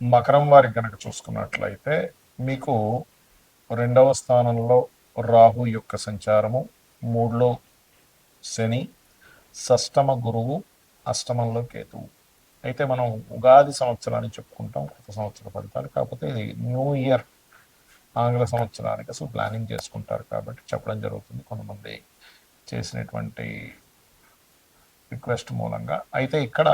మకరం వారికి కనుక చూసుకున్నట్లయితే మీకు రెండవ స్థానంలో రాహు యొక్క సంచారము మూడులో శని షష్టమ గురువు అష్టమంలో కేతువు. అయితే మనం ఉగాది సంవత్సరాన్ని చెప్పుకుంటాం కొత్త సంవత్సర ఫలితాలు. కాకపోతే ఇది న్యూ ఇయర్ ఆంగ్ల సంవత్సరానికి అసలు ప్లానింగ్ చేసుకుంటారు కాబట్టి చెప్పడం జరుగుతుంది కొంతమంది చేసినటువంటి రిక్వెస్ట్ మూలంగా. అయితే ఇక్కడ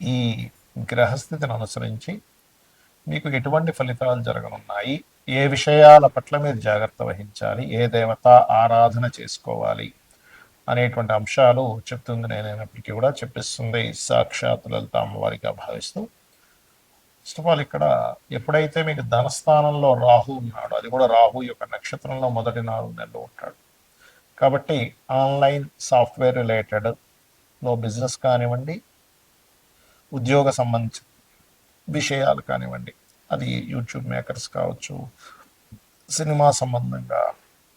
ఈ గ్రహస్థితిని అనుసరించి మీకు ఎటువంటి ఫలితాలు జరగనున్నాయి? ఏ విషయాల పట్ల మీరు జాగ్రత్త వహించాలి? ఏ దేవత ఆరాధన చేసుకోవాలి? అనేటువంటి అంశాలు చెప్తుంది నేనైనప్పటికీ కూడా చెప్పిస్తుంది. సాక్షాత్ లలిత అమ్మవారిగా భావిస్తూ. ఫస్ట్ ఆఫ్ ఆల్ ఇక్కడ ఎప్పుడైతే మీకు ధనస్థానంలో రాహు ఉన్నాడో అది కూడా రాహు యొక్క నక్షత్రంలో మొదటి నాలుగు నెలలు ఉంటాడు. కాబట్టి ఆన్లైన్ సాఫ్ట్వేర్ రిలేటెడ్లో బిజినెస్ కానివ్వండి ఉద్యోగ సంబంధించిన విషయాలు కానివ్వండి. అది యూట్యూబ్ మేకర్స్ కావచ్చు సినిమా సంబంధంగా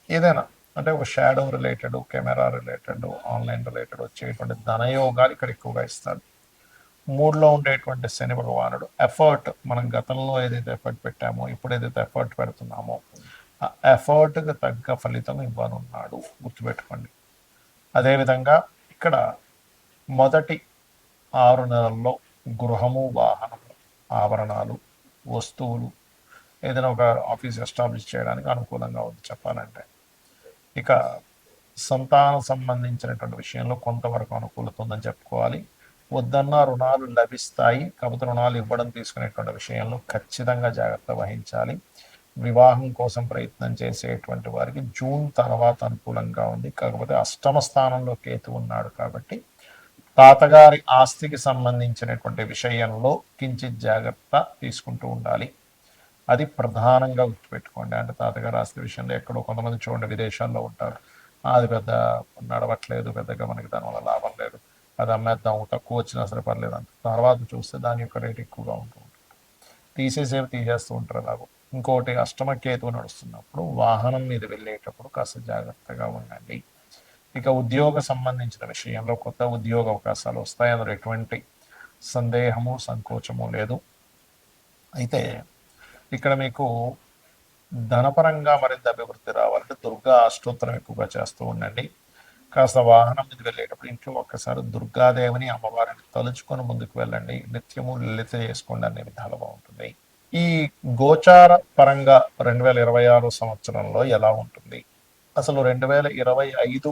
ఏదైనా అంటే ఒక shadow related camera related online related వచ్చేటువంటి ధనయోగాలు ఇక్కడ ఎక్కువగా ఇస్తాడు మూడులో ఉండేటువంటి శని భగవానుడు ఎఫర్ట్ మనం గతంలో ఏదైతే ఎఫర్ట్ పెట్టామో ఇప్పుడు ఏదైతే ఎఫర్ట్ పెడుతున్నామో ఆ ఎఫర్ట్కి తగ్గ ఫలితం ఇవ్వనున్నాడు. గుర్తుపెట్టుకోండి. అదేవిధంగా ఇక్కడ మొదటి ఆరు నెలల్లో గృహము వాహనము ఆభరణాలు వస్తువులు ఏదైనా ఒక ఆఫీస్ ఎస్టాబ్లిష్ చేయడానికి అనుకూలంగా ఉంది చెప్పాలంటే. ఇక సంతాన సంబంధించినటువంటి విషయంలో కొంతవరకు అనుకూలత ఉందని చెప్పుకోవాలి. వద్దన్న రుణాలు లభిస్తాయి. కాకపోతే రుణాలు ఇవ్వడం తీసుకునేటువంటి విషయంలో ఖచ్చితంగా జాగ్రత్త వహించాలి. వివాహం కోసం ప్రయత్నం చేసేటువంటి వారికి జూన్ తర్వాత అనుకూలంగా ఉంది. కాకపోతే అష్టమ స్థానంలో కేతు ఉన్నాడు కాబట్టి తాతగారి ఆస్తికి సంబంధించినటువంటి విషయంలో కించిత్ జాగ్రత్త తీసుకుంటూ ఉండాలి. అది ప్రధానంగా గుర్తుపెట్టుకోండి. అంటే తాతగారి ఆస్తి విషయంలో ఎక్కడో కొంతమంది చూడండి విదేశాల్లో ఉంటారు. అది పెద్ద నడవట్లేదు పెద్దగా మనకి దానివల్ల లాభం లేదు. అది అమ్మేద్దాం తక్కువ వచ్చినా సరే పర్లేదు అంత. తర్వాత చూస్తే దాని యొక్క రేట్ ఎక్కువగా ఉంటూ ఉంటుంది. తీసేసేవి తీసేస్తూ ఉంటారు అలాగో ఇంకోటి అష్టమ కేతువు నడుస్తున్నప్పుడు వాహనం మీద వెళ్ళేటప్పుడు కాస్త జాగ్రత్తగా ఉండండి. ఇక ఉద్యోగ సంబంధించిన విషయంలో కొత్త ఉద్యోగ అవకాశాలు వస్తాయి. అందులో ఎటువంటి సందేహము సంకోచము లేదు. అయితే ఇక్కడ మీకు ధనపరంగా మరింత అభివృద్ధి రావాలంటే దుర్గా అష్టోత్తరం ఎక్కువగా చేస్తూ ఉండండి. కాస్త వాహనం మీద వెళ్ళేటప్పుడు ఇంట్లో ఒక్కసారి దుర్గాదేవిని అమ్మవారిని తలుచుకొని ముందుకు వెళ్ళండి. నిత్యము లలిత చేసుకోండి అనే విధాలు బాగుంటుంది. ఈ గోచార పరంగా రెండు వేల ఇరవై ఆరు సంవత్సరంలో ఎలా ఉంటుంది? అసలు రెండు వేల ఇరవై ఐదు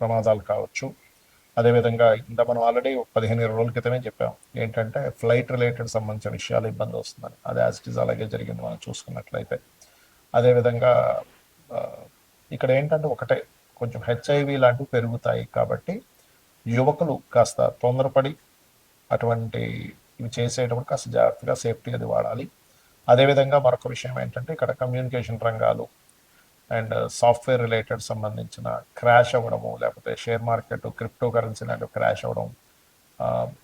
ప్రమాదాలు కావచ్చు. అదేవిధంగా ఇంత మనం ఆల్రెడీ పదిహేను ఇరవై రోజుల క్రితమే చెప్పాం. ఏంటంటే ఫ్లైట్ రిలేటెడ్ సంబంధించిన విషయాలు ఇబ్బంది వస్తుందని అది యాజ్ ఇట్ అలాగే జరిగింది మనం చూసుకున్నట్లయితే. అదేవిధంగా ఇక్కడ ఏంటంటే ఒకటే కొంచెం హెచ్ఐవి లాంటివి పెరుగుతాయి కాబట్టి యువకులు కాస్త తొందరపడి అటువంటి ఇవి చేసేటప్పుడు కాస్త జాగ్రత్తగా సేఫ్టీ అది వాడాలి. అదేవిధంగా మరొక విషయం ఏంటంటే ఇక్కడ కమ్యూనికేషన్ రంగాలు అండ్ సాఫ్ట్వేర్ రిలేటెడ్ సంబంధించిన క్రాష్ అవ్వడము లేకపోతే షేర్ మార్కెట్ క్రిప్టో కరెన్సీ లాంటివి క్రాష్ అవ్వడం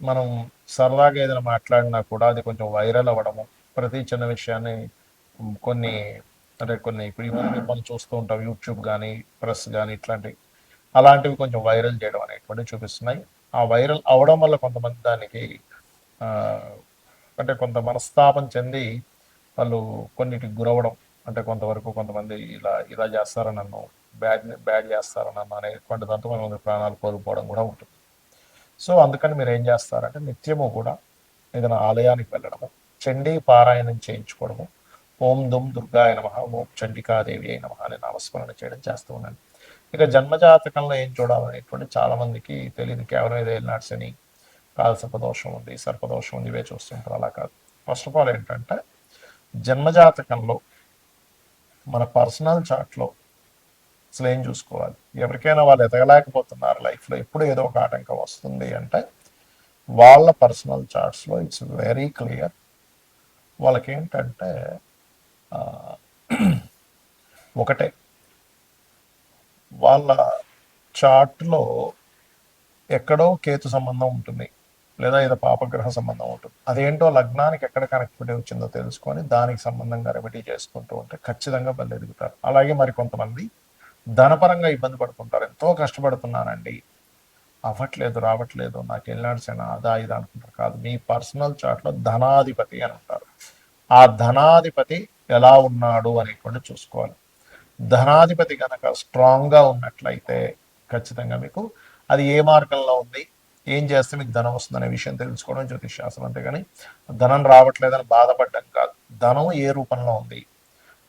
మనం సరదాగా ఏదైనా మాట్లాడినా కూడా అది కొంచెం వైరల్ అవ్వడము ప్రతి చిన్న విషయాన్ని కొన్ని అంటే కొన్ని ఇప్పుడు మనం చూస్తూ ఉంటాం యూట్యూబ్ కానీ ప్రెస్ కానీ ఇట్లాంటి అలాంటివి కొంచెం వైరల్ చేయడం అనేటువంటివి చూపిస్తున్నాయి. ఆ వైరల్ అవడం వల్ల కొంతమంది దానికి అంటే కొంత మనస్తాపం చెంది వాళ్ళు కొన్నిటికి గురవడం అంటే కొంతవరకు కొంతమంది ఇలా ఇలా చేస్తారని నన్ను బ్యాడ్ బ్యాడ్ చేస్తారని నన్ను అనేటువంటి దాంతో కొంతమంది ప్రాణాలు కోల్పోవడం కూడా ఉంటుంది. సో అందుకని మీరు ఏం చేస్తారంటే నిత్యము కూడా ఏదైనా ఆలయానికి వెళ్ళడము చండీ పారాయణం చేయించుకోవడము ఓం దుమ్ దుర్గాయ నమ ఓం చండికాదేవి అయిన నమ అనే నామస్మరణ చేయడం చేస్తూ ఉన్నాను ఇక జన్మజాతకంలో ఏం చూడాలనేటువంటి చాలా మందికి తెలియదు. కేవలం ఏదో ఏలినాడు శని సర్పదోషం ఉంది సర్పదోషం ఉంది ఇవే చూస్తుంటారు. అలా కాదు. ఫస్ట్ ఆఫ్ ఆల్ ఏంటంటే జన్మజాతకంలో మన పర్సనల్ చార్ట్లో అసలు ఏం చూసుకోవాలి? ఎవరికైనా వాళ్ళు ఎదగలేకపోతున్నారు లైఫ్లో. ఎప్పుడు ఏదో ఒక ఆటంకం వస్తుంది అంటే వాళ్ళ పర్సనల్ చార్ట్స్లో ఇట్స్ వెరీ క్లియర్. వాళ్ళకేంటంటే ఒకటే. వాళ్ళ చార్ట్లో ఎక్కడో కేతు సంబంధం ఉంటుంది. లేదా ఏదో పాపగ్రహ సంబంధం ఉంటుంది. అదేంటో లగ్నానికి ఎక్కడ కనెక్టివిటీ వచ్చిందో తెలుసుకొని దానికి సంబంధంగా రెమెడీ చేసుకుంటూ ఉంటే ఖచ్చితంగా బలి ఎదుగుతారు. అలాగే మరి కొంతమంది ధనపరంగా ఇబ్బంది పడుతుంటారు. ఎంతో కష్టపడుతున్నానండి. అవ్వట్లేదు రావట్లేదు. నాకు వెళ్ళాల్సిన అదా ఇది అనుకుంటారు. కాదు మీ పర్సనల్ చార్ట్లో ధనాధిపతి అని అంటారు. ఆ ధనాధిపతి ఎలా ఉన్నాడు అనేటువంటి చూసుకోవాలి. ధనాధిపతి కనుక స్ట్రాంగ్గా ఉన్నట్లయితే ఖచ్చితంగా మీకు అది ఏ మార్గంలో ఉంది? ఏం చేస్తే మీకు ధనం వస్తుందనే విషయం తెలుసుకోవడం జ్యోతిష్ శాస్త్రం అంతేగాని ధనం రావట్లేదని బాధపడడం కాదు. ధనం ఏ రూపంలో ఉంది?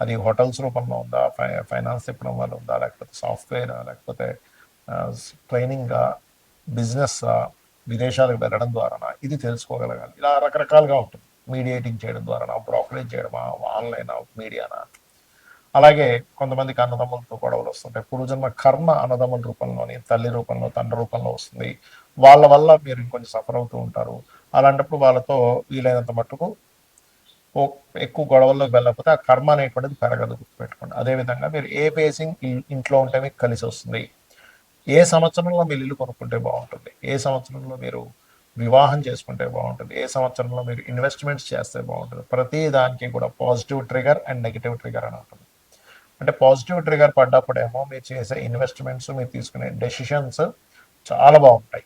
అది హోటల్స్ రూపంలో ఉందా? ఫై ఫైనాన్స్ చెప్పడం వల్ల ఉందా? లేకపోతే సాఫ్ట్వేర్? లేకపోతే ట్రైనింగా? బిజినెస్ విదేశాలకు వెళ్ళడం ద్వారా ఇది తెలుసుకోగలగాలి. ఇలా రకరకాలుగా ఉంటుంది. మీడియేటింగ్ చేయడం ద్వారా బ్రోకరేజ్ చేయడమా ఆన్లైన్ మీడియానా? అలాగే కొంతమందికి అన్నదమ్ములతో గొడవలు వస్తుంటాయి. పూర్వజన్మ కర్మ అన్నదమ్ముల రూపంలోని తల్లి రూపంలో తండ్రి రూపంలో వస్తుంది. వాళ్ళ వల్ల మీరు ఇంకొంచెం సఫర్ అవుతూ ఉంటారు. అలాంటప్పుడు వాళ్ళతో వీలైనంత మట్టుకు ఎక్కువ గొడవల్లోకి వెళ్ళకపోతే ఆ కర్మ అనేటువంటిది పెరగదు గుర్తుపెట్టుకోండి. అదేవిధంగా మీరు ఏ ఫేసింగ్ ఇంట్లో ఉంటే మీకు కలిసి వస్తుంది. ఏ సంవత్సరంలో మీరు ఇల్లు కొనుక్కుంటే బాగుంటుంది. ఏ సంవత్సరంలో మీరు వివాహం చేసుకుంటే బాగుంటుంది. ఏ సంవత్సరంలో మీరు ఇన్వెస్ట్మెంట్స్ చేస్తే బాగుంటుంది. ప్రతి దానికి కూడా positive trigger and negative trigger అని ఉంటుంది. అంటే పాజిటివ్ ట్రిగర్ పడ్డప్పుడేమో మీరు చేసే ఇన్వెస్ట్మెంట్స్ మీరు తీసుకునే డెసిషన్స్ చాలా బాగుంటాయి.